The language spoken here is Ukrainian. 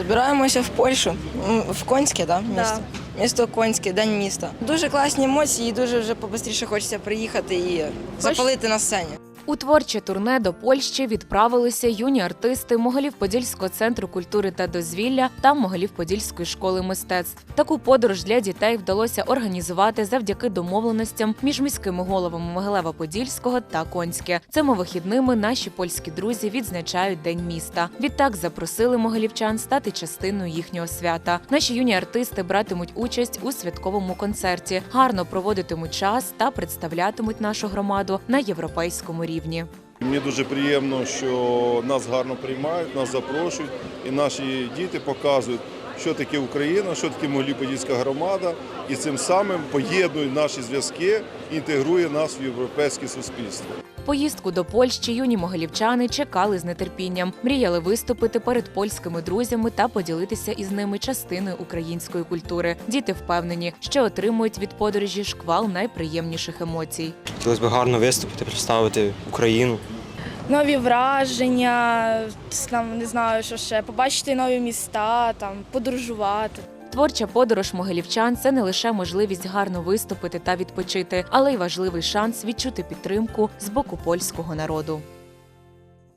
Збираємося в Польщу, в Конське, да, Да. місто? Місто Конське, день міста. Дуже класні емоції, і дуже вже побистріше хочеться приїхати і запалити на сцені. У творче турне до Польщі відправилися юні артисти Моголів-Подільського центру культури та дозвілля та Моголів-Подільської школи мистецтв. Таку подорож для дітей вдалося організувати завдяки домовленостям між міськими головами Могилева-Подільського та Конське. Цими вихідними наші польські друзі відзначають День міста. Відтак запросили могилівчан стати частиною їхнього свята. Наші юні артисти братимуть участь у святковому концерті, гарно проводитимуть час та представлятимуть нашу громаду на європейському рівні. Мені дуже приємно, що нас гарно приймають, нас запрошують, і наші діти показують, що таке Україна, що таке Могилів-Подільська громада, і цим самим поєднує наші зв'язки, інтегрує нас в європейське суспільство. Поїздку до Польщі юні могилівчани чекали з нетерпінням, мріяли виступити перед польськими друзями та поділитися із ними частиною української культури. Діти впевнені, що отримують від подорожі шквал найприємніших емоцій. Хотілося б гарно виступити, представити Україну. Нові враження, там не знаю, що ще, побачити нові міста, там подорожувати. Творча подорож могилівчан це не лише можливість гарно виступити та відпочити, але й важливий шанс відчути підтримку з боку польського народу.